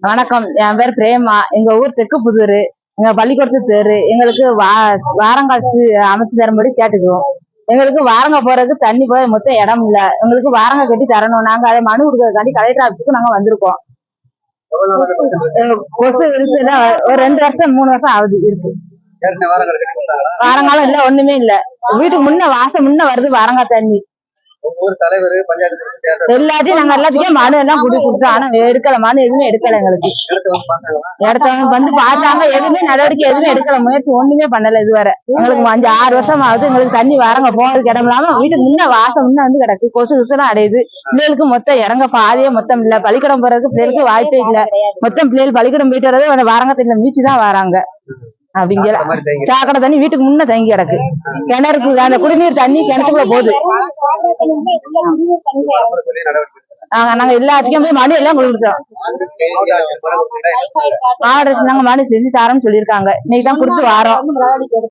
வணக்கம். என் பேர் பிரேமா. எங்க ஊர் தெற்கு புதூர் எங்க பள்ளிக்கூடத்து தெரு. எங்களுக்கு வா வாரங்கால் சி- அமைச்சு தரும்படி கேட்டுக்குவோம் எங்களுக்கு வாரங்க போறதுக்கு தண்ணி போய் மொத்தம் இடம் இல்ல. எங்களுக்கு வாரங்க கட்டி தரணும். நாங்க அதை மனு கொடுக்கறதுக்காண்டி கலெக்டர் ஆஃபீஸுக்கு நாங்க வந்திருக்கோம். கொசு விரிசல் ஒரு ரெண்டு வருஷம் மூணு வருஷம் ஆகுது இருக்கு. வாரங்காலம் இல்ல ஒண்ணுமே இல்ல. வீட்டுக்கு முன்ன வாசம் முன்ன வருது வாரங்கா தண்ணி. ஊர் தலைவர் பஞ்சாயத்து? எல்லாத்தையும் நாங்க எல்லாத்துக்கும் மனு எல்லாம் குடி கொடுத்தோம் ஆனா எடுக்கல மனு எதுவுமே எடுக்கல எங்களுக்கு. இடத்தவங்க வந்து பார்த்தாங்க எதுவுமே நடவடிக்கை எதுவுமே எடுக்கல. முயற்சி ஒண்ணுமே பண்ணல இதுவரை. எங்களுக்கு அஞ்சு ஆறு வருஷம் ஆகுது எங்களுக்கு தண்ணி வரங்க போறதுக்கு இடம் இல்லாம வீட்டுக்கு முன்ன வாசம் முன்ன வந்து கிடக்கு. கொசு கொசுலாம் அடையுது. பிள்ளைகளுக்கு மொத்தம் இறங்க பாதியே மொத்தம் இல்ல. பள்ளிக்கூடம் போறதுக்கு பிள்ளைகளுக்கு வாய்ப்பே இல்ல. மொத்தம் பிள்ளைகள் பள்ளிக்கூடம் போயிட்டு வரது அந்த வாரங்கத்துல மீச்சு தான் வராங்க. அப்படிங்கிற சாக்கடை தண்ணி வீட்டுக்கு முன்ன தங்கி கிடக்கு. கிணறுக்கு அந்த குடிநீர் தண்ணி கிணத்துக்குள்ள போகுது. எடுத்தாங்க. நாங்க எல்லாத்துக்கும் போய் மனு எல்லாம் பரமக்குடியில மாவட்டத்துல நாங்க மனு செஞ்சு தரோம்னு சொல்லியிருக்காங்க. இன்னைக்கு தான் கொடுத்து வாரோம்.